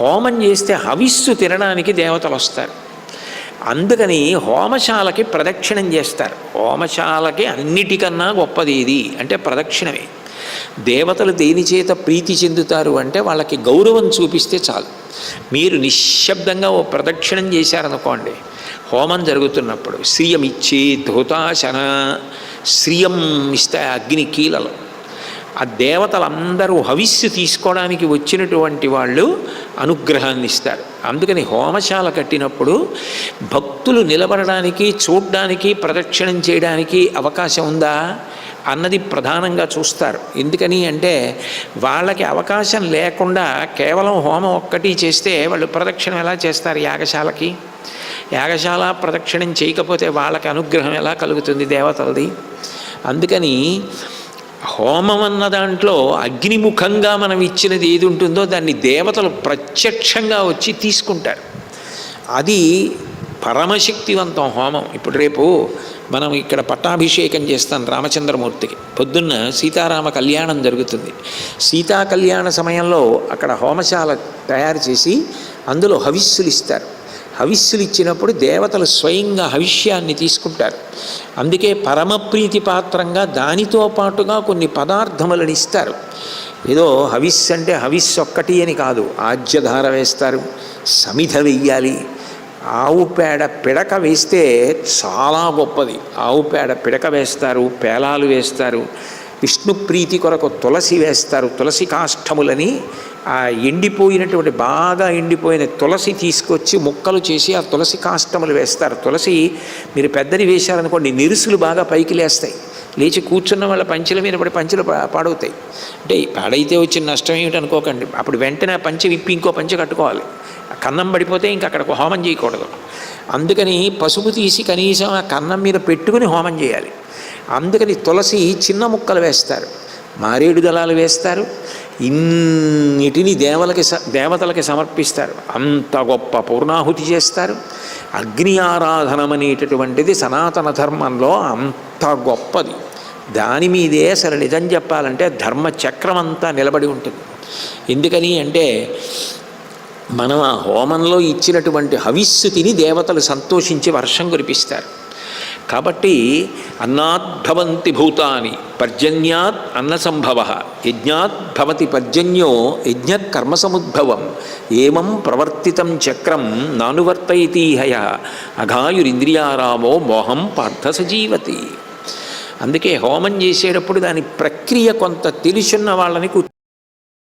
హోమం చేస్తే హవిస్సు తినడానికి దేవతలు వస్తారు. అందుకని హోమశాలకి ప్రదక్షిణం చేస్తారు. హోమశాలకి అన్నిటికన్నా గొప్పది ఇది. అంటే ప్రదక్షిణమే. దేవతలు దేని చేత ప్రీతి చెందుతారు అంటే వాళ్ళకి గౌరవం చూపిస్తే చాలు. మీరు నిశ్శబ్దంగా ఓ ప్రదక్షిణం చేశారనుకోండి హోమం జరుగుతున్నప్పుడు శ్రియం ఇచ్చే ధృతాశన శ్రియం ఇస్తే అగ్ని కీలలు. ఆ దేవతలందరూ హవిస్సు తీసుకోవడానికి వచ్చినటువంటి వాళ్ళు అనుగ్రహాన్ని ఇస్తారు. అందుకని హోమశాల కట్టినప్పుడు భక్తులు నిలబడడానికి చూడడానికి ప్రదక్షిణం చేయడానికి అవకాశం ఉందా? అన్నది ప్రధానంగా చూస్తారు. ఎందుకని అంటే వాళ్ళకి అవకాశం లేకుండా కేవలం హోమం ఒక్కటి చేస్తే వాళ్ళు ప్రదక్షిణం ఎలా చేస్తారు యాగశాలకి? యాగశాల ప్రదక్షిణం చేయకపోతే వాళ్ళకి అనుగ్రహం ఎలా కలుగుతుంది దేవతలది? అందుకని హోమం అన్న దాంట్లో అగ్నిముఖంగా మనం ఇచ్చినది ఏది ఉంటుందో దాన్ని దేవతలు ప్రత్యక్షంగా వచ్చి తీసుకుంటారు. అది పరమశక్తివంతం హోమం. ఇప్పుడు రేపు మనం ఇక్కడ పట్టాభిషేకం చేస్తాం రామచంద్రమూర్తికి. పొద్దున్న సీతారామ కళ్యాణం జరుగుతుంది. సీతా కళ్యాణ సమయంలో అక్కడ హోమశాల తయారు చేసి అందులో హవిస్సులు ఇస్తారు. హవిస్సులు ఇచ్చినప్పుడు దేవతలు స్వయంగా హవిష్యాన్ని తీసుకుంటారు. అందుకే పరమప్రీతి పాత్రంగా దానితో పాటుగా కొన్ని పదార్థములను ఇస్తారు. ఏదో హవిస్ అంటే హవిస్ ఒక్కటి అని కాదు ఆజ్యధార వేస్తారు సమిధ వెయ్యాలి. ఆవు పేడ పిడక వేస్తే చాలా గొప్పది. ఆవు పేడ పిడక వేస్తారు పేలాలు వేస్తారు. విష్ణు ప్రీతి కొరకు తులసి వేస్తారు. తులసి కాష్టములని ఆ ఎండిపోయినటువంటి బాగా ఎండిపోయిన తులసి తీసుకొచ్చి ముక్కలు చేసి ఆ తులసి కాష్టములు వేస్తారు. తులసి మీరు పెద్దది వేశారనుకోండి నిరుసులు బాగా పైకి లేస్తాయి. లేచి కూర్చున్న వాళ్ళ పంచెల మీద పడి పంచలు పాడవుతాయి. అంటే పాడైతే వచ్చిన నష్టం ఏమిటి అనుకోకండి అప్పుడు వెంటనే ఆ పంచె విప్పి ఇంకో పంచె కట్టుకోవాలి. ఆ కన్నం పడిపోతే ఇంక అక్కడ హోమం చేయకూడదు. అందుకని పసుపు తీసి కనీసం ఆ కన్నం మీద పెట్టుకుని హోమం చేయాలి. అందుకని తులసి చిన్న ముక్కలు వేస్తారు మారేడు దళాలు వేస్తారు ఇన్నిటిని దేవలకి దేవతలకి సమర్పిస్తారు అంత గొప్ప పూర్ణాహుతి చేస్తారు. అగ్ని ఆరాధనమనేటటువంటిది సనాతన ధర్మంలో అంత గొప్పది. దాని మీదే అసలు నిజం చెప్పాలంటే ధర్మ చక్రం అంతా నిలబడి ఉంటుంది. ఎందుకని అంటే మనం ఆ హోమంలో ఇచ్చినటువంటి హవిస్సు తిని దేవతలు సంతోషించి వర్షం కురిపిస్తారు. కాబట్టి అన్నాద్భవంతి భూతాని పర్జన్యాత్ అన్న సంభవ యజ్ఞాత్ భవతి పర్జన్యో యజ్ఞత్ కర్మసముద్భవం. ఏమం ప్రవర్తితం చక్రం నానువర్తయతీహయ అఘాయురింద్రియారామో మోహం పార్థ సజీవతి. అందుకే హోమం చేసేటప్పుడు దాని ప్రక్రియ కొంత తెలుసున్న వాళ్ళని